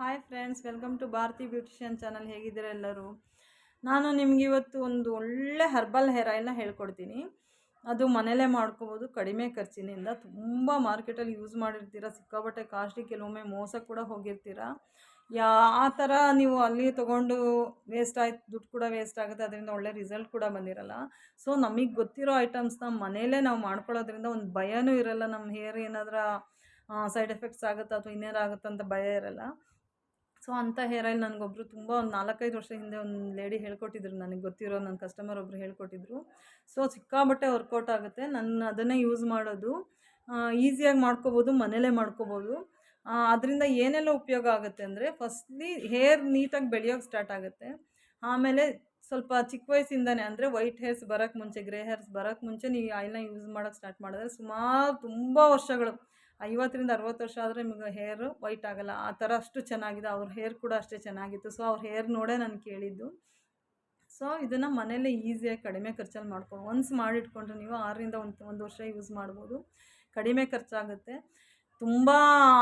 Hi friends welcome to Bharathi beautician channel ಹೇಗಿದ್ದೀರಾ ಎಲ್ಲರೂ? ನಾನು ನಿಮ್ಗೆ ಇವತ್ತು ಒಂದು ಒಳ್ಳೆ ಹರ್ಬಲ್ ಹೇರ್ ಆಯಿಲ್ನ ಹೇಳ್ಕೊಡ್ತೀನಿ. ಅದು ಮನೇಲೇ ಮಾಡ್ಕೋಬೋದು, ಕಡಿಮೆ ಖರ್ಚಿನಿಂದ. ತುಂಬ ಮಾರ್ಕೆಟಲ್ಲಿ ಯೂಸ್ ಮಾಡಿರ್ತೀರ, ಸಿಕ್ಕಾಪಟ್ಟೆ ಕಾಸ್ಟ್ಲಿ ಕೆಲವೊಮ್ಮೆ ಮೋಸ ಕೂಡ ಹೋಗಿರ್ತೀರ. ಯಾ, ಆ ಥರ ನೀವು ಅಲ್ಲಿ ತೊಗೊಂಡು ವೇಸ್ಟ್ ಆಯ್ತು, ದುಡ್ಡು ಕೂಡ ವೇಸ್ಟ್ ಆಗುತ್ತೆ. ಅದರಿಂದ ಒಳ್ಳೆ ರಿಸಲ್ಟ್ ಕೂಡ ಬಂದಿರಲ್ಲ. ಸೊ ನಮಗೆ ಗೊತ್ತಿರೋ ಐಟಮ್ಸ್ನ ಮನೆಯಲ್ಲೇ ನಾವು ಮಾಡ್ಕೊಳ್ಳೋದ್ರಿಂದ ಒಂದು ಭಯನೂ ಇರಲ್ಲ. ನಮ್ಮ ಹೇರ್ ಏನಾದರೂ ಸೈಡ್ ಎಫೆಕ್ಟ್ಸ್ ಆಗುತ್ತಾ ಅಥವಾ ಇನ್ನೇನಾಗುತ್ತೆ ಅಂತ ಭಯ ಇರಲ್ಲ. ಸೊ ಅಂಥ ಹೇರ್ ಆಯಿಲ್ ನನಗೊಬ್ರು ತುಂಬ ಒಂದು ನಾಲ್ಕೈದು ವರ್ಷ ಹಿಂದೆ ಒಂದು ಲೇಡಿ ಹೇಳ್ಕೊಟ್ಟಿದ್ರು, ನನಗೆ ಗೊತ್ತಿರೋ ನನ್ನ ಕಸ್ಟಮರ್ ಒಬ್ರು ಹೇಳ್ಕೊಟ್ಟಿದ್ರು. ಸೊ ಸಿಕ್ಕಾಬಟ್ಟೆ ವರ್ಕೌಟ್ ಆಗುತ್ತೆ ನನ್ನ ಅದನ್ನೇ ಯೂಸ್ ಮಾಡೋದು. ಈಸಿಯಾಗಿ ಮಾಡ್ಕೋಬೋದು, ಮನೇಲೇ ಮಾಡ್ಕೋಬೋದು. ಅದರಿಂದ ಏನೆಲ್ಲ ಉಪಯೋಗ ಆಗುತ್ತೆ ಅಂದರೆ ಫಸ್ಟ್ಲಿ ಹೇರ್ ನೀಟಾಗಿ ಬೆಳೆಯೋಕೆ ಸ್ಟಾರ್ಟ್ ಆಗುತ್ತೆ. ಆಮೇಲೆ ಸ್ವಲ್ಪ ಚಿಕ್ಕ ವಯಸ್ಸಿಂದನೇ ಅಂದರೆ ವೈಟ್ ಹೇರ್ಸ್ ಬರೋಕ್ಕೆ ಮುಂಚೆ ಗ್ರೇ ಹೇರ್ಸ್ ಬರೋಕ್ಕೆ ಮುಂಚೆ ನೀವು ಆಯಿಲ್ನ ಯೂಸ್ ಮಾಡೋಕ್ಕೆ ಸ್ಟಾರ್ಟ್ ಮಾಡಿದ್ರೆ ಸುಮಾರು ತುಂಬ ವರ್ಷಗಳು ಐವತ್ತರಿಂದ ಅರವತ್ತು ವರ್ಷ ಆದರೆ ನಿಮಗೆ ಹೇರು ವೈಟ್ ಆಗಲ್ಲ. ಆ ಥರ ಅಷ್ಟು ಚೆನ್ನಾಗಿದೆ. ಅವ್ರ ಹೇರ್ ಕೂಡ ಅಷ್ಟೇ ಚೆನ್ನಾಗಿತ್ತು. ಸೊ ಅವ್ರ ಹೇರ್ ನೋಡೇ ನಾನು ಕೇಳಿದ್ದು. ಸೊ ಇದನ್ನು ಮನೇಲೇ ಈಸಿಯಾಗಿ ಕಡಿಮೆ ಖರ್ಚಲ್ಲಿ ಮಾಡ್ಬೋದು ಒನ್ಸ್ ಮಾಡಿಟ್ಕೊಂಡ್ರೆ ನೀವು ಆರರಿಂದ ಒಂದು ಒಂದು ವರ್ಷ ಯೂಸ್ ಮಾಡ್ಬೋದು. ಕಡಿಮೆ ಖರ್ಚಾಗುತ್ತೆ. ತುಂಬ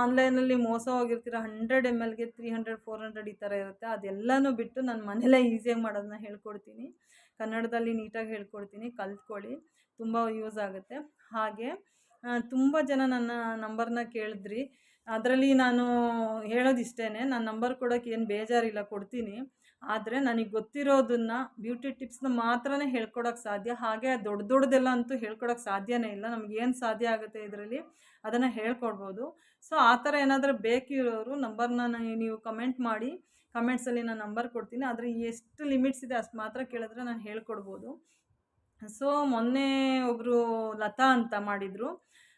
ಆನ್ಲೈನಲ್ಲಿ ಮೋಸ ಹೋಗಿರ್ತೀರ? ಹಂಡ್ರೆಡ್ ಎಂ ಎಲ್ಗೆ ತ್ರೀ ಹಂಡ್ರೆಡ್ ಫೋರ್ ಹಂಡ್ರೆಡ್ ಈ ಥರ ಇರುತ್ತೆ. ಅದೆಲ್ಲನೂ ಬಿಟ್ಟು ನಾನು ಮನೇಲೇ ಈಸಿಯಾಗಿ ಮಾಡೋದನ್ನ ಹೇಳ್ಕೊಡ್ತೀನಿ. ಕನ್ನಡದಲ್ಲಿ ನೀಟಾಗಿ ಹೇಳ್ಕೊಡ್ತೀನಿ. ಕಲ್ತ್ಕೊಳ್ಳಿ. ತುಂಬ ಯೂಸ್ ಆಗುತ್ತೆ. ಹಾಗೆ ತುಂಬ ಜನ ನನ್ನ ನಂಬರ್ನ ಕೇಳಿದ್ರಿ. ಅದರಲ್ಲಿ ನಾನು ಹೇಳೋದಿಷ್ಟೇ ನನ್ನ ನಂಬರ್ ಕೊಡೋಕ್ಕೆ ಏನು ಬೇಜಾರಿಲ್ಲ, ಕೊಡ್ತೀನಿ. ಆದರೆ ನನಗೆ ಗೊತ್ತಿರೋದನ್ನು ಬ್ಯೂಟಿ ಟಿಪ್ಸ್ನ ಮಾತ್ರನೇ ಹೇಳ್ಕೊಡೋಕ್ಕೆ ಸಾಧ್ಯ. ಹಾಗೆ ದೊಡ್ಡ ದೊಡ್ಡದೆಲ್ಲ ಅಂತೂ ಹೇಳ್ಕೊಡೋಕ್ಕೆ ಸಾಧ್ಯನೇ ಇಲ್ಲ. ನಮಗೇನು ಸಾಧ್ಯ ಆಗುತ್ತೆ ಇದರಲ್ಲಿ ಅದನ್ನು ಹೇಳ್ಕೊಡ್ಬೋದು. ಸೊ, ಆ ಥರ ಏನಾದರೂ ಬೇಕಿರೋರು ನಂಬರ್ನ ನೀವು ಕಮೆಂಟ್ ಮಾಡಿ. ಕಮೆಂಟ್ಸಲ್ಲಿ ನಾನು ನಂಬರ್ ಕೊಡ್ತೀನಿ. ಆದರೆ ಎಷ್ಟು ಲಿಮಿಟ್ಸ್ ಇದೆ ಅಷ್ಟು ಮಾತ್ರ ಕೇಳಿದ್ರೆ ನಾನು ಹೇಳ್ಕೊಡ್ಬೋದು. ಸೊ, ಮೊನ್ನೆ ಒಬ್ಬರು ಲತಾ ಅಂತ ಮಾಡಿದರು.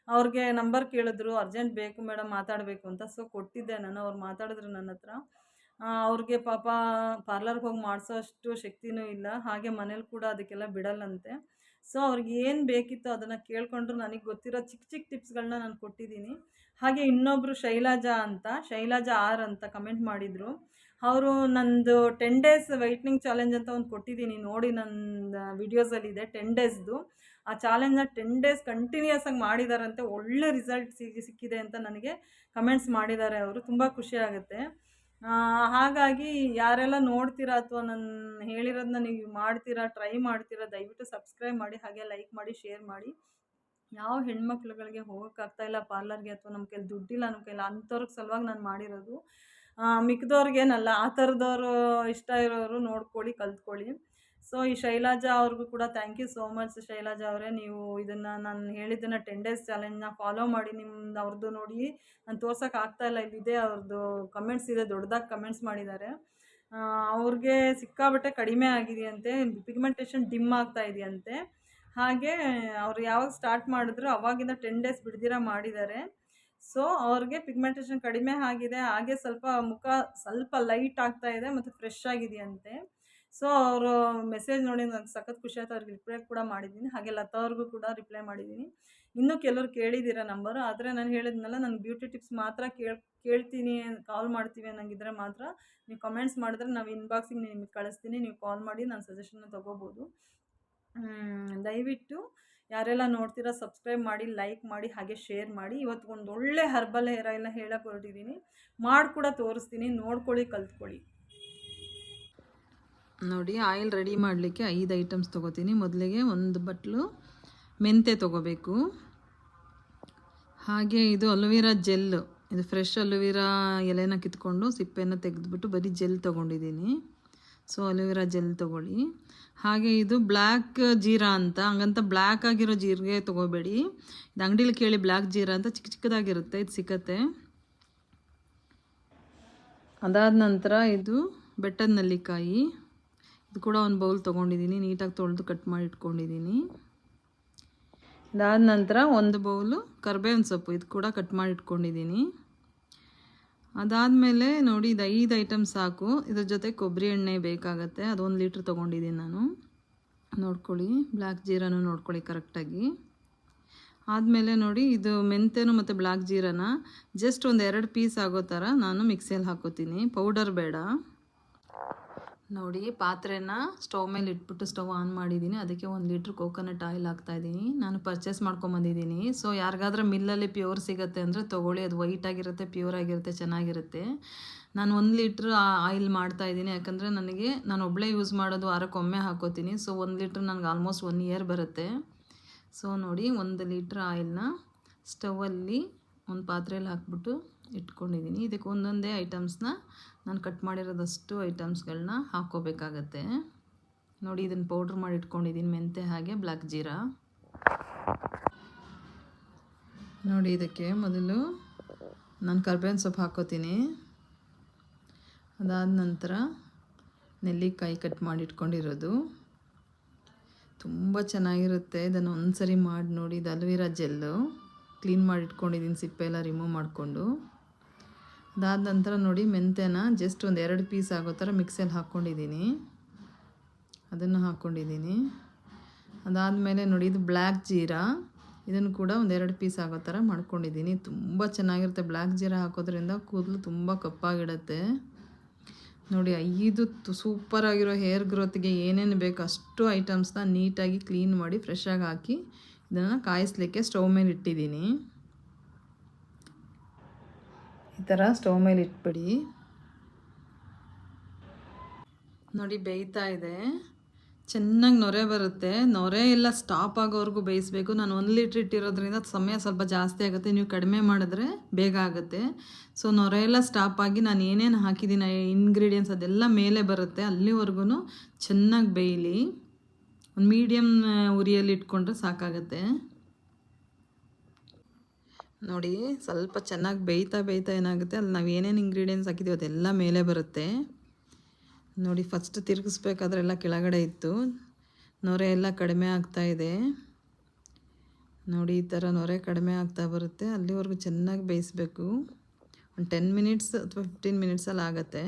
ಅವ್ರಿಗೆ ನಂಬರ್ ಕೇಳಿದ್ರು, ಅರ್ಜೆಂಟ್ ಬೇಕು ಮೇಡಮ್ ಮಾತಾಡಬೇಕು ಅಂತ. ಸೊ ಕೊಟ್ಟಿದ್ದೆ ನಾನು. ಅವ್ರು ಮಾತಾಡಿದ್ರು ನನ್ನ ಹತ್ರ. ಅವ್ರಿಗೆ ಪಾಪ ಪಾರ್ಲರ್ಗೆ ಹೋಗಿ ಮಾಡಿಸೋ ಅಷ್ಟು ಶಕ್ತಿನೂ ಇಲ್ಲ. ಹಾಗೆ ಮನೇಲಿ ಕೂಡ ಅದಕ್ಕೆಲ್ಲ ಬಿಡಲ್ಲಂತೆ. ಸೊ ಅವ್ರಿಗೆ ಏನು ಬೇಕಿತ್ತು ಅದನ್ನು ಕೇಳಿಕೊಂಡ್ರು. ನನಗೆ ಗೊತ್ತಿರೋ ಚಿಕ್ಕ ಚಿಕ್ಕ ಟಿಪ್ಸ್ಗಳನ್ನ ನಾನು ಕೊಟ್ಟಿದ್ದೀನಿ. ಹಾಗೆ ಇನ್ನೊಬ್ಬರು ಶೈಲಾಜಾ ಅಂತ, ಶೈಲಾಜಾ ಆರ್ ಅಂತ ಕಮೆಂಟ್ ಮಾಡಿದರು. ಅವರು ನಂದು ಟೆನ್ ಡೇಸ್ ವೈಟ್ನಿಂಗ್ ಚಾಲೆಂಜ್ ಅಂತ ಒಂದು ಕೊಟ್ಟಿದ್ದೀನಿ. ನೋಡಿ ನನ್ನ ವಿಡಿಯೋಸಲ್ಲಿದೆ ಟೆನ್ ಡೇಸ್ದು ಆ ಚಾಲೆಂಜ್ನ ಟೆನ್ ಡೇಸ್ ಕಂಟಿನ್ಯೂಸ್ ಆಗಿ ಮಾಡಿದಾರಂತೆ. ಒಳ್ಳೆ ರಿಸಲ್ಟ್ ಸಿಗಿ ಸಿಕ್ಕಿದೆ ಅಂತ ನನಗೆ ಕಮೆಂಟ್ಸ್ ಮಾಡಿದ್ದಾರೆ ಅವರು. ತುಂಬ ಖುಷಿ ಆಗುತ್ತೆ. ಹಾಗಾಗಿ ಯಾರೆಲ್ಲ ನೋಡ್ತೀರಾ ಅಥವಾ ನಾನು ಹೇಳಿರೋದನ್ನ ನೀವು ಮಾಡ್ತೀರಾ ಟ್ರೈ ಮಾಡ್ತೀರಾ, ದಯವಿಟ್ಟು ಸಬ್ಸ್ಕ್ರೈಬ್ ಮಾಡಿ, ಹಾಗೆ ಲೈಕ್ ಮಾಡಿ ಶೇರ್ ಮಾಡಿ. ಯಾವ ಹೆಣ್ಮಕ್ಳುಗಳಿಗೆ ಹೋಗೋಕ್ಕಾಗ್ತಾಯಿಲ್ಲ ಪಾರ್ಲರ್ಗೆ ಅಥವಾ ನಮ್ಮ ಕೈಲಿ ದುಡ್ಡಿಲ್ಲ ನಮ್ಮ ಕೈಲಿ ಅಂಥವ್ರಿಗೆ ಸಲುವಾಗಿ ನಾನು ಮಾಡಿರೋದು. ಮಿಕ್ದವ್ರಿಗೇನಲ್ಲ ಆ ಥರದವರು ಇಷ್ಟ ಇರೋರು ನೋಡ್ಕೊಳ್ಳಿ, ಕಲ್ತ್ಕೊಳ್ಳಿ. ಸೊ ಈ ಶೈಲಾಜಾ ಅವ್ರಿಗೂ ಕೂಡ thank you so much Shailaja ಅವರೇ. ನೀವು ಇದನ್ನು ನಾನು ಹೇಳಿದ್ದನ್ನು ಟೆನ್ ಡೇಸ್ ಚಾಲೆಂಜ್ನ ಫಾಲೋ ಮಾಡಿ ನಿಮ್ದು ಅವ್ರದ್ದು ನೋಡಿ. ನಾನು ತೋರ್ಸೋಕೆ ಆಗ್ತಾಯಿಲ್ಲ ಇಲ್ಲಿದೆ ಅವ್ರದ್ದು ಕಮೆಂಟ್ಸ್ ಇದೆ, ದೊಡ್ಡದಾಗಿ ಕಮೆಂಟ್ಸ್ ಮಾಡಿದ್ದಾರೆ ಅವ್ರಿಗೆ ಸಿಕ್ಕಾಬಟ್ಟೆ ಕಡಿಮೆ ಆಗಿದೆಯಂತೆ ಪಿಗ್ಮೆಂಟೇಷನ್ ಡಿಮ್ ಆಗ್ತಾ ಇದೆಯಂತೆ. ಹಾಗೆ ಅವ್ರು ಯಾವಾಗ ಸ್ಟಾರ್ಟ್ ಮಾಡಿದ್ರು ಅವಾಗಿಂದ ಟೆನ್ ಡೇಸ್ ಬಿಡ್ದಿರ ಮಾಡಿದ್ದಾರೆ ಸೊ, ಅವ್ರಿಗೆ ಪಿಗ್ಮೆಂಟೇಷನ್ ಕಡಿಮೆ ಆಗಿದೆ. ಹಾಗೆ ಸ್ವಲ್ಪ ಮುಖ ಸ್ವಲ್ಪ ಲೈಟ್ ಆಗ್ತಾ ಇದೆ ಮತ್ತು ಫ್ರೆಶ್ ಆಗಿದೆಯಂತೆ. ಸೊ, ಅವರು ಮೆಸೇಜ್ ನೋಡಿ ನನಗೆ ಸಖತ್ ಖುಷಿ ಆಯ್ತು. ಅವ್ರಿಗೆ ರಿಪ್ಲೈ ಕೂಡ ಮಾಡಿದ್ದೀನಿ. ಹಾಗೆ ಲತಾ ಅವ್ರಿಗೂ ಕೂಡ ರಿಪ್ಲೈ ಮಾಡಿದ್ದೀನಿ. ಇನ್ನೂ ಕೆಲವರು ಕೇಳಿದ್ದೀರ ನಂಬರ್ ಆದರೆ ನಾನು ಹೇಳಿದ್ನಲ್ಲ, ನಾನು ಬ್ಯೂಟಿ ಟಿಪ್ಸ್ ಮಾತ್ರ ಕೇಳ್, ಕೇಳ್ತೀನಿ ಕಾಲ್ ಮಾಡ್ತೀವಿ ಅನ್ನಂಗಿದ್ರೆ ಮಾತ್ರ ನೀವು ಕಮೆಂಟ್ಸ್ ಮಾಡಿದ್ರೆ ನಾವು ಇನ್ಬಾಕ್ಸಿಗೆ ನಿಮಗೆ ಕಳಿಸ್ತೀನಿ. ನೀವು ಕಾಲ್ ಮಾಡಿ, ನಾನು ಸಜೆಷನ್ನ ತೊಗೋಬೋದು. ದಯವಿಟ್ಟು ಯಾರೆಲ್ಲ ನೋಡ್ತೀರಾ ಸಬ್ಸ್ಕ್ರೈಬ್ ಮಾಡಿ ಲೈಕ್ ಮಾಡಿ, ಹಾಗೆ ಶೇರ್ ಮಾಡಿ. ಇವತ್ತು ಒಂದು ಒಳ್ಳೆ ಹರ್ಬಲ್ ಹೇರ್ ಆಯಿಲ್ನ ಹೇಳಕ್ಕೆ ಹೊರಟಿದ್ದೀನಿ. ಮಾಡಿ ಕೂಡ ತೋರಿಸ್ತೀನಿ. ನೋಡ್ಕೊಳ್ಳಿ, ಕಲ್ತ್ಕೊಳ್ಳಿ. ನೋಡಿ ಆಯಿಲ್ ರೆಡಿ ಮಾಡಲಿಕ್ಕೆ ಐದು ಐಟಮ್ಸ್ ತೊಗೋತೀನಿ. ಮೊದಲಿಗೆ ಒಂದು ಬಟ್ಲು ಮೆಂತೆ ತೊಗೋಬೇಕು. ಹಾಗೆ ಇದು ಅಲೋವೆರಾ ಜೆಲ್ಲು ಇದು ಫ್ರೆಶ್ ಅಲೋವೆರಾ ಎಲೆನ ಕಿತ್ಕೊಂಡು ಸಿಪ್ಪೆನ ತೆಗೆದುಬಿಟ್ಟು ಬರೀ ಜೆಲ್ ತೊಗೊಂಡಿದ್ದೀನಿ. ಸೊ ಅಲೋವೆರಾ ಜೆಲ್ ತೊಗೊಳ್ಳಿ. ಹಾಗೆ ಇದು ಬ್ಲ್ಯಾಕ್ ಜೀರಾ ಅಂತ, ಹಂಗಂತ ಬ್ಲ್ಯಾಕ್ ಆಗಿರೋ ಜೀರಿಗೆ ತೊಗೋಬೇಡಿ. ಇದು ಅಂಗಡೀಲಿ ಕೇಳಿ ಬ್ಲ್ಯಾಕ್ ಜೀರಾ ಅಂತ ಚಿಕ್ಕ ಚಿಕ್ಕದಾಗಿರುತ್ತೆ, ಇದು ಸಿಕ್ಕತ್ತೆ ಅದಾದ ನಂತರ ಇದು ಬೆಟ್ಟದ ನಲ್ಲಿಕಾಯಿ. ಇದು ಕೂಡ ಒಂದು ಬೌಲ್ ತೊಗೊಂಡಿದ್ದೀನಿ ನೀಟಾಗಿ ತೊಳೆದು ಕಟ್ ಮಾಡಿ ಇಟ್ಕೊಂಡಿದ್ದೀನಿ ಇದಾದ ನಂತರ ಒಂದು ಬೌಲು ಕರ್ಬೇವಿನ ಸೊಪ್ಪು, ಇದು ಕೂಡ ಕಟ್ ಮಾಡಿ ಇಟ್ಕೊಂಡಿದ್ದೀನಿ ಅದಾದಮೇಲೆ ನೋಡಿ ಇದು ಐದು ಐಟಮ್ ಸಾಕು. ಇದ್ರ ಜೊತೆ ಕೊಬ್ಬರಿ ಎಣ್ಣೆ ಬೇಕಾಗತ್ತೆ. ಅದೊಂದು ಲೀಟ್ರ್ ತೊಗೊಂಡಿದ್ದೀನಿ ನಾನು. ನೋಡ್ಕೊಳ್ಳಿ. ಬ್ಲ್ಯಾಕ್ ಜೀರಾನು ನೋಡ್ಕೊಳ್ಳಿ ಕರೆಕ್ಟಾಗಿ. ಆದಮೇಲೆ ನೋಡಿ ಇದು ಮೆಂತೆನು ಮತ್ತು ಬ್ಲ್ಯಾಕ್ ಜೀರಾನ. ಜಸ್ಟ್ ಒಂದು ಎರಡು ಪೀಸ್ ಆಗೋ ಥರ ನಾನು ಮಿಕ್ಸಿಯಲ್ಲಿ ಹಾಕೋತೀನಿ. ಪೌಡರ್ ಬೇಡ. ನೋಡಿ, ಪಾತ್ರೆನ ಸ್ಟವ್ ಮೇಲೆ ಇಟ್ಬಿಟ್ಟು ಸ್ಟವ್ ಆನ್ ಮಾಡಿದ್ದೀನಿ ಅದಕ್ಕೆ ಒಂದು ಲೀಟ್ರ್ ಕೋಕೋನಟ್ ಆಯಿಲ್ ಹಾಕ್ತಾಯಿದ್ದೀನಿ ನಾನು ಪರ್ಚೇಸ್ ಮಾಡ್ಕೊಂಬಂದಿದ್ದೀನಿ ಸೊ, ಯಾರಿಗಾದ್ರೂ ಮಿಲ್ಲಲ್ಲಿ ಪ್ಯೂರ್ ಸಿಗುತ್ತೆ ಅಂದರೆ ತೊಗೊಳ್ಳಿ. ಅದು ವೈಟ್ ಆಗಿರುತ್ತೆ, ಪ್ಯೂರ್ ಆಗಿರುತ್ತೆ, ಚೆನ್ನಾಗಿರುತ್ತೆ. ನಾನು ಒಂದು ಲೀಟ್ರ್ ಆಯಿಲ್ ಮಾಡ್ತಾಯಿದ್ದೀನಿ ಯಾಕಂದರೆ ನನಗೆ, ನಾನು ಒಬ್ಬಳೇ ಯೂಸ್ ಮಾಡೋದು ವಾರಕ್ಕೊಮ್ಮೆ ಹಾಕೋತೀನಿ. ಸೊ, ಒಂದು ಲೀಟ್ರ್ ನನಗೆ ಆಲ್ಮೋಸ್ಟ್ ಒನ್ ಇಯರ್ ಬರುತ್ತೆ. ಸೊ, ನೋಡಿ, ಒಂದು ಲೀಟ್ರ್ ಆಯಿಲ್ನ ಸ್ಟವಲ್ಲಿ ಒಂದು ಪಾತ್ರೆಯಲ್ಲಿ ಹಾಕ್ಬಿಟ್ಟು ಇಟ್ಕೊಂಡಿದ್ದೀನಿ. ಇದಕ್ಕೆ ಒಂದೊಂದೇ ಐಟಮ್ಸ್ನ ನಾನು ಕಟ್ ಮಾಡಿರೋದಷ್ಟು ಐಟಮ್ಸ್ಗಳನ್ನ ಹಾಕ್ಕೋಬೇಕಾಗತ್ತೆ. ನೋಡಿ, ಇದನ್ನು ಪೌಡ್ರ್ ಮಾಡಿ ಇಟ್ಕೊಂಡಿದ್ದೀನಿ ಮೆಂತೆ ಹಾಗೆ ಬ್ಲ್ಯಾಕ್ ಜೀರಾ. ನೋಡಿ, ಇದಕ್ಕೆ ಮೊದಲು ನಾನು ಕರ್ಬೇವಿನ ಸೊಪ್ಪು ಹಾಕ್ಕೋತೀನಿ. ಅದಾದ ನಂತರ ನೆಲ್ಲಿಕಾಯಿ ಕಟ್ ಮಾಡಿ ಇಟ್ಕೊಂಡಿರೋದು. ತುಂಬ ಚೆನ್ನಾಗಿರುತ್ತೆ. ಇದನ್ನು ಒಂದು ಸರಿ ಮಾಡಿ ನೋಡಿ, ಇದು ಅಲ್ವೀರಾ ಜೆಲ್ಲು. ಕ್ಲೀನ್ ಮಾಡಿ ಇಟ್ಕೊಂಡಿದ್ದೀನಿ, ಸಿಪ್ಪೆ ಎಲ್ಲ ರಿಮೂವ್ ಮಾಡಿಕೊಂಡು. ಅದಾದ ನಂತರ ನೋಡಿ ಮೆಂತ್ಯನ ಜಸ್ಟ್ ಒಂದು ಎರಡು ಪೀಸ್ ಆಗೋ ಥರ ಮಿಕ್ಸಲ್ಲಿ ಹಾಕ್ಕೊಂಡಿದ್ದೀನಿ ಅದನ್ನು ಹಾಕ್ಕೊಂಡಿದ್ದೀನಿ ಅದಾದಮೇಲೆ ನೋಡಿ ಇದು ಬ್ಲ್ಯಾಕ್ ಜೀರಾ. ಇದನ್ನು ಕೂಡ ಒಂದೆರಡು ಪೀಸ್ ಆಗೋ ಥರ ಮಾಡ್ಕೊಂಡಿದ್ದೀನಿ. ತುಂಬ ಚೆನ್ನಾಗಿರುತ್ತೆ ಬ್ಲ್ಯಾಕ್ ಜೀರಾ ಹಾಕೋದ್ರಿಂದ ಕೂದಲು ತುಂಬ ಕಪ್ಪಾಗಿಡುತ್ತೆ. ನೋಡಿ ಐದು ಸೂಪರಾಗಿರೋ ಹೇರ್ ಗ್ರೋತ್ಗೆ ಏನೇನು ಬೇಕು ಅಷ್ಟು ಐಟಮ್ಸ್ನ ನೀಟಾಗಿ ಕ್ಲೀನ್ ಮಾಡಿ ಫ್ರೆಶಾಗಿ ಹಾಕಿ ಇದನ್ನು ಕಾಯಿಸ್ಲಿಕ್ಕೆ ಸ್ಟವ್ ಮೇಲೆ ಇಟ್ಟಿದ್ದೀನಿ. ಈ ಥರ ಸ್ಟವ್ ಮೇಲೆ ಇಟ್ಬಿಡಿ. ನೋಡಿ, ಬೇಯ್ತಾ ಇದೆ. ಚೆನ್ನಾಗಿ ನೊರೆ ಬರುತ್ತೆ. ನೊರೆ ಎಲ್ಲ ಸ್ಟಾಪ್ ಆಗೋವರೆಗೂ ಬೇಯಿಸ್ಬೇಕು. ನಾನು ಒಂದು ಲೀಟ್ರ್ ಇಟ್ಟಿರೋದ್ರಿಂದ ಸಮಯ ಸ್ವಲ್ಪ ಜಾಸ್ತಿ ಆಗುತ್ತೆ. ನೀವು ಕಡಿಮೆ ಮಾಡಿದ್ರೆ ಬೇಗ ಆಗುತ್ತೆ. ಸೊ ನೊರೆ ಎಲ್ಲ ಸ್ಟಾಪ್ ಆಗಿ ನಾನು ಏನೇನು ಹಾಕಿದ್ದೀನಿ ಇಂಗ್ರೀಡಿಯೆಂಟ್ಸ್ ಅದೆಲ್ಲ ಮೇಲೆ ಬರುತ್ತೆ. ಅಲ್ಲಿವರೆಗೂ ಚೆನ್ನಾಗಿ ಬೇಯಲಿ. ಒಂದು ಮೀಡಿಯಮ್ ಉರಿಯಲ್ಲಿ ಇಟ್ಕೊಂಡ್ರೆ ಸಾಕಾಗತ್ತೆ. ನೋಡಿ, ಸ್ವಲ್ಪ ಚೆನ್ನಾಗಿ ಬೇಯ್ತಾ ಬೇಯ್ತಾ ಏನಾಗುತ್ತೆ, ಅಲ್ಲಿ ನಾವು ಏನೇನು ಇಂಗ್ರೀಡಿಯೆಂಟ್ಸ್ ಹಾಕಿದ್ದೀವಿ ಅದೆಲ್ಲ ಮೇಲೆ ಬರುತ್ತೆ. ನೋಡಿ ಫಸ್ಟ್ ತಿರುಗಿಸ್ಬೇಕಾದ್ರೆ ಎಲ್ಲ ಕೆಳಗಡೆ ಇತ್ತು. ನೊರೆ ಎಲ್ಲ ಕಡಿಮೆ ಆಗ್ತಾ ಇದೆ. ನೋಡಿ, ಈ ಥರ ನೊರೆ ಕಡಿಮೆ ಆಗ್ತಾ ಬರುತ್ತೆ. ಅಲ್ಲಿವರೆಗೂ ಚೆನ್ನಾಗಿ ಬೇಯಿಸ್ಬೇಕು. ಒಂದು ಟೆನ್ ಮಿನಿಟ್ಸ್ ಅಥವಾ ಫಿಫ್ಟೀನ್ ಮಿನಿಟ್ಸಲ್ಲಿ ಆಗುತ್ತೆ.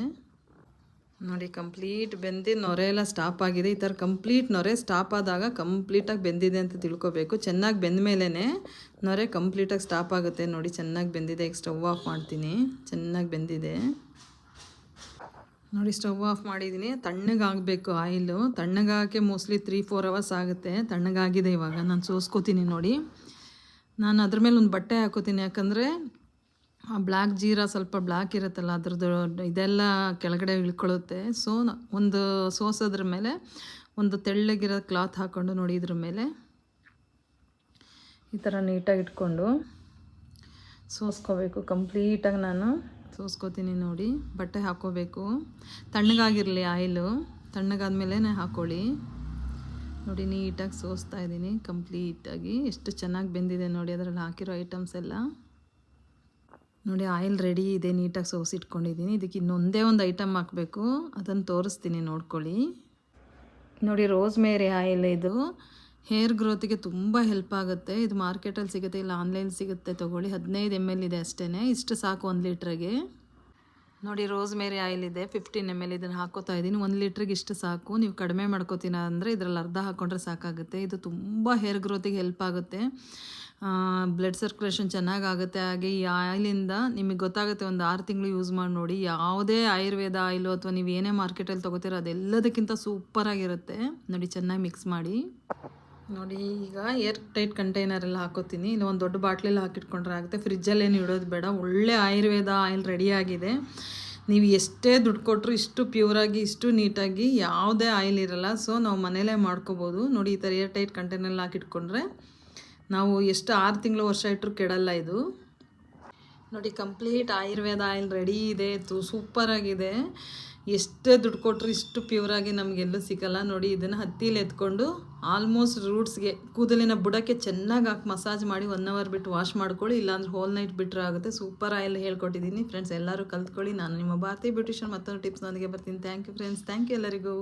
ನೋಡಿ ಕಂಪ್ಲೀಟ್ ಬೆಂದು ನೊರೆ ಎಲ್ಲ ಸ್ಟಾಪ್ ಆಗಿದೆ. ಈ ಥರ ಕಂಪ್ಲೀಟ್ ನೊರೆ ಸ್ಟಾಪ್ ಆದಾಗ ಕಂಪ್ಲೀಟಾಗಿ ಬೆಂದಿದೆ ಅಂತ ತಿಳ್ಕೊಬೇಕು. ಚೆನ್ನಾಗಿ ಬೆಂದ ಮೇಲೇ ನೊರೆ ಕಂಪ್ಲೀಟಾಗಿ ಸ್ಟಾಪ್ ಆಗುತ್ತೆ ನೋಡಿ, ಚೆನ್ನಾಗಿ ಬೆಂದಿದೆ. ಈಗ ಸ್ಟವ್ ಆಫ್ ಮಾಡ್ತೀನಿ. ಚೆನ್ನಾಗಿ ಬೆಂದಿದೆ. ನೋಡಿ ಸ್ಟವ್ ಆಫ್ ಮಾಡಿದ್ದೀನಿ. ತಣ್ಣಗಾಗಬೇಕು ಆಯಿಲು ತಣ್ಣಗಾಗಕ್ಕೆ ಮೋಸ್ಟ್ಲಿ ತ್ರೀ ಫೋರ್ ಅವರ್ಸ್ ಆಗುತ್ತೆ. ತಣ್ಣಗಾಗಿದೆ ಇವಾಗ. ನಾನು ಸೋಸ್ಕೋತೀನಿ ನೋಡಿ. ನಾನು ಅದ್ರ ಮೇಲೆ ಒಂದು ಬಟ್ಟೆ ಹಾಕೋತೀನಿ. ಯಾಕಂದರೆ ಆ ಬ್ಲ್ಯಾಕ್ ಜೀರಾ ಸ್ವಲ್ಪ ಬ್ಲ್ಯಾಕ್ ಇರುತ್ತಲ್ಲ ಅದ್ರದ್ದು ಇದೆಲ್ಲ ಕೆಳಗಡೆ ಇಳ್ಕೊಳ್ಳುತ್ತೆ. ಸೊ ಒಂದು ಸೋಸೋದ್ರ ಮೇಲೆ ಒಂದು ತೆಳ್ಳಗಿರೋ ಕ್ಲಾತ್ ಹಾಕ್ಕೊಂಡು ನೋಡಿ ಇದ್ರ ಮೇಲೆ. ಈ ಥರ ನೀಟಾಗಿ ಇಟ್ಕೊಂಡು ಸೋಸ್ಕೋಬೇಕು. ಕಂಪ್ಲೀಟಾಗಿ ನಾನು ಸೋಸ್ಕೋತೀನಿ ನೋಡಿ. ಬಟ್ಟೆ ಹಾಕ್ಕೋಬೇಕು. ತಣ್ಣಗಾಗಿರಲಿ ಆಯಿಲು. ತಣ್ಣಗಾದ್ಮೇಲೆ ಹಾಕ್ಕೊಳ್ಳಿ ನೋಡಿ, ನೀಟಾಗಿ ಸೋಸ್ತಾ ಇದ್ದೀನಿ ಕಂಪ್ಲೀಟಾಗಿ. ಎಷ್ಟು ಚೆನ್ನಾಗಿ ಬೆಂದಿದೆ ನೋಡಿ, ಅದರಲ್ಲಿ ಹಾಕಿರೋ ಐಟಮ್ಸ್ ಎಲ್ಲ. ನೋಡಿ, ಆಯಿಲ್ ರೆಡಿ ಇದೆ, ನೀಟಾಗಿ ಸೋಸಿಟ್ಕೊಂಡಿದ್ದೀನಿ ಇದಕ್ಕೆ ಇನ್ನೊಂದೇ ಒಂದು ಐಟಮ್ ಹಾಕಬೇಕು. ಅದನ್ನು ತೋರಿಸ್ತೀನಿ, ನೋಡ್ಕೊಳ್ಳಿ. ನೋಡಿ ರೋಸ್ ಮೇರಿ ಆಯಿಲ್ ಇದು. ಹೇರ್ ಗ್ರೋತಿಗೆ ತುಂಬ ಹೆಲ್ಪ್ ಆಗುತ್ತೆ. ಇದು ಮಾರ್ಕೆಟಲ್ಲಿ ಸಿಗುತ್ತೆ, ಇಲ್ಲ ಆನ್ಲೈನ್ ಸಿಗುತ್ತೆ. ತೊಗೊಳ್ಳಿ, ಹದಿನೈದು ಎಂ ಎಲ್ ಇದೆ ಅಷ್ಟೇ ಇಷ್ಟು ಸಾಕು ಒಂದು ಲೀಟ್ರಿಗೆ. ನೋಡಿ ರೋಸ್ ಮೇರಿ ಆಯಿಲ್ ಇದೆ ಫಿಫ್ಟೀನ್ ಎಂ ಎಲ್ ಇದನ್ನು ಹಾಕೋತಾ ಇದ್ದೀನಿ. ಒಂದು ಲೀಟ್ರಿಗೆ ಇಷ್ಟು ಸಾಕು. ನೀವು ಕಡಿಮೆ ಮಾಡ್ಕೋತೀನ ಅಂದರೆ ಇದರಲ್ಲಿ ಅರ್ಧ ಹಾಕ್ಕೊಂಡ್ರೆ ಸಾಕಾಗುತ್ತೆ. ಇದು ತುಂಬ ಹೇರ್ ಗ್ರೋತಿಗೆ ಹೆಲ್ಪ್ ಆಗುತ್ತೆ. ಬ್ಲಡ್ ಸರ್ಕ್ಯುಲೇಷನ್ ಚೆನ್ನಾಗಾಗುತ್ತೆ. ಹಾಗೆ ಈ ಆಯಿಲಿಂದ ನಿಮಗೆ ಗೊತ್ತಾಗುತ್ತೆ ಒಂದು ಆರು ತಿಂಗಳು ಯೂಸ್ ಮಾಡಿ ನೋಡಿ. ಯಾವುದೇ ಆಯುರ್ವೇದ ಆಯಿಲು ಅಥವಾ ನೀವು ಏನೇ ಮಾರ್ಕೆಟಲ್ಲಿ ತೊಗೋತೀರೋ ಅದೆಲ್ಲದಕ್ಕಿಂತ ಸೂಪರಾಗಿರುತ್ತೆ ನೋಡಿ, ಚೆನ್ನಾಗಿ ಮಿಕ್ಸ್ ಮಾಡಿ. ನೋಡಿ, ಈಗ ಏರ್ ಟೈಟ್ ಕಂಟೈನರಲ್ಲಿ ಹಾಕೋತೀನಿ. ಇಲ್ಲ, ಒಂದು ದೊಡ್ಡ ಬಾಟ್ಲಲ್ಲಿ ಹಾಕಿಟ್ಕೊಂಡ್ರೆ ಆಗುತ್ತೆ. ಫ್ರಿಜ್ಜಲ್ಲೇನು ಇಡೋದು ಬೇಡ. ಒಳ್ಳೆ ಆಯುರ್ವೇದ ಆಯಿಲ್ ರೆಡಿಯಾಗಿದೆ ನೀವು ಎಷ್ಟೇ ದುಡ್ಡು ಕೊಟ್ಟರು ಇಷ್ಟು ಪ್ಯೂರಾಗಿ ಇಷ್ಟು ನೀಟಾಗಿ ಯಾವುದೇ ಆಯಿಲ್ ಇರಲ್ಲ. ಸೊ ನಾವು ಮನೇಲೇ ಮಾಡ್ಕೋಬೋದು. ನೋಡಿ, ಈ ಥರ ಏರ್ ಟೈಟ್ ಕಂಟೈನರ್ಲ್ಲಿ ಹಾಕಿಟ್ಕೊಂಡ್ರೆ ನಾವು ಎಷ್ಟು ಆರು ತಿಂಗಳು ವರ್ಷ ಇಟ್ಟರು ಕೆಡಲ್ಲ ಇದು. ನೋಡಿ, ಕಂಪ್ಲೀಟ್ ಆಯುರ್ವೇದ ಆಯಿಲ್ ರೆಡಿ ಇದೆ. ತು ಸೂಪರಾಗಿದೆ ಎಷ್ಟೇ ದುಡ್ಡು ಕೊಟ್ಟರು ಇಷ್ಟು ಪ್ಯೂರಾಗಿ ನಮಗೆಲ್ಲೂ ಸಿಗಲ್ಲ. ನೋಡಿ, ಇದನ್ನು ಹತ್ತಿಲಿ ಎತ್ಕೊಂಡು ಆಲ್ಮೋಸ್ಟ್ ರೂಟ್ಸ್ಗೆ ಕೂದಲಿನ ಬುಡಕ್ಕೆ ಚೆನ್ನಾಗಿ ಹಾಕಿ ಮಸಾಜ್ ಮಾಡಿ ಒನ್ ಅವರ್ ಬಿಟ್ಟು ವಾಶ್ ಮಾಡ್ಕೊಳ್ಳಿ. ಇಲ್ಲಾಂದ್ರೆ ಹೋಲ್ ನೈಟ್ ಬಿಟ್ಟರೆ ಆಗುತ್ತೆ. Super oil ಹೇಳ್ಕೊಟ್ಟಿದ್ದೀನಿ. ಫ್ರೆಂಡ್ಸ್ ಎಲ್ಲರೂ ಕಲ್ತ್ಕೊಳ್ಳಿ. ನಾನು ನಿಮ್ಮ ಭಾರತೀಯ ಬ್ಯೂಟಿಷನ್ ಮತ್ತೊಂದು ಟಿಪ್ಸ್ನೊಂದಿಗೆ ಬರ್ತೀನಿ. Thank you friends thank you ಎಲ್ಲರಿಗೂ.